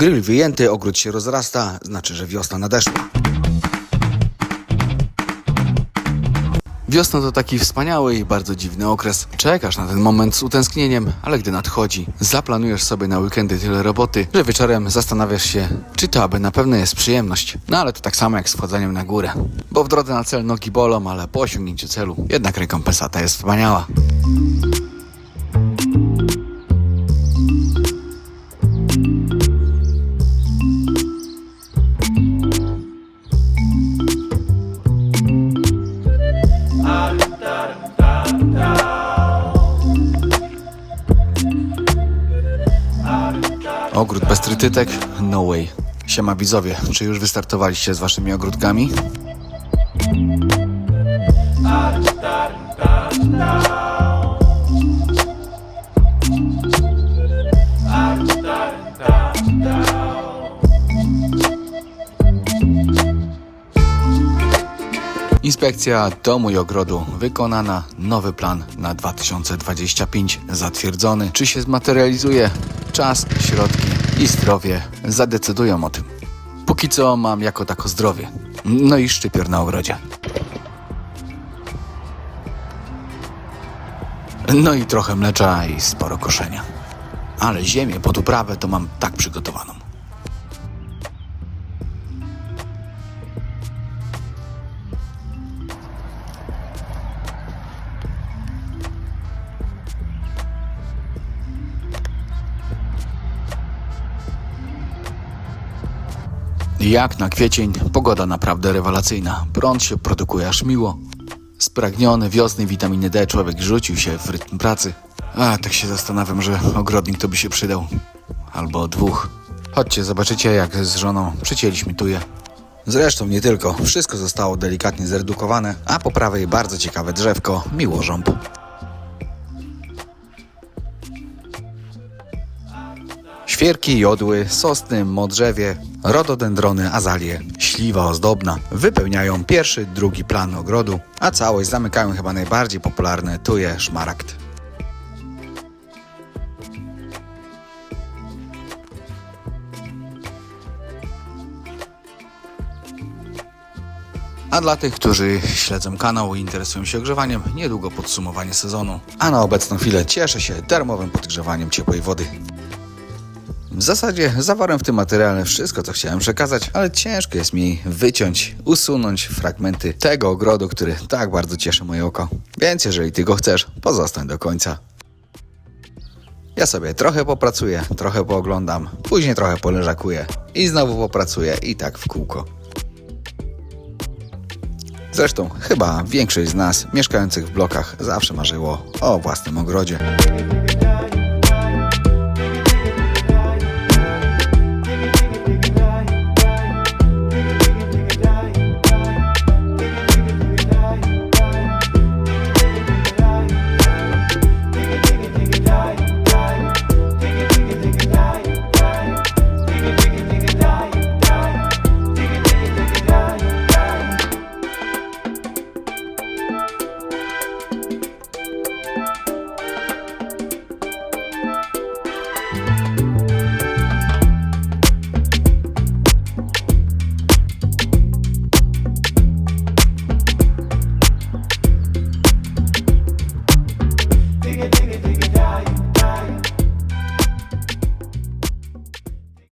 Grill wyjęty, ogród się rozrasta, znaczy, że wiosna nadeszła. Wiosna to taki wspaniały i bardzo dziwny okres. Czekasz na ten moment z utęsknieniem, ale gdy nadchodzi, zaplanujesz sobie na weekendy tyle roboty, że wieczorem zastanawiasz się, czy to aby na pewno jest przyjemność. No ale to tak samo jak z wchodzeniem na górę. Bo w drodze na cel nogi bolą, ale po osiągnięciu celu jednak rekompensata jest wspaniała. Ogród bez trytytek? No way. Siema widzowie, czy już wystartowaliście z waszymi ogródkami? Inspekcja domu i ogrodu wykonana, nowy plan na 2025 zatwierdzony. Czy się zmaterializuje? Czas, środki i zdrowie zadecydują o tym. Póki co mam jako tako zdrowie. No i szczypior na ogrodzie. No i trochę mlecza i sporo koszenia. Ale ziemię pod uprawę to mam tak przygotowaną. Jak na kwiecień, pogoda naprawdę rewelacyjna. Prąd się produkuje aż miło. Spragniony wiosny witaminy D człowiek rzucił się w rytm pracy. A, tak się zastanawiam, że ogrodnik to by się przydał. Albo dwóch. Chodźcie, zobaczycie jak z żoną przycięliśmy tuje. Zresztą nie tylko. Wszystko zostało delikatnie zredukowane, a po prawej bardzo ciekawe drzewko, miłożąb. Świerki, jodły, sosny, modrzewie, rododendrony, azalie, śliwa ozdobna wypełniają pierwszy, drugi plan ogrodu, a całość zamykają chyba najbardziej popularne tuje szmaragd. A dla tych, którzy śledzą kanał i interesują się ogrzewaniem, niedługo podsumowanie sezonu. A na obecną chwilę cieszę się darmowym podgrzewaniem ciepłej wody. W zasadzie zawarłem w tym materiale wszystko, co chciałem przekazać, ale ciężko jest mi wyciąć, usunąć fragmenty tego ogrodu, który tak bardzo cieszy moje oko. Więc jeżeli ty go chcesz, pozostań do końca. Ja sobie trochę popracuję, trochę pooglądam, później trochę poleżakuję i znowu popracuję i tak w kółko. Zresztą chyba większość z nas mieszkających w blokach zawsze marzyło o własnym ogrodzie.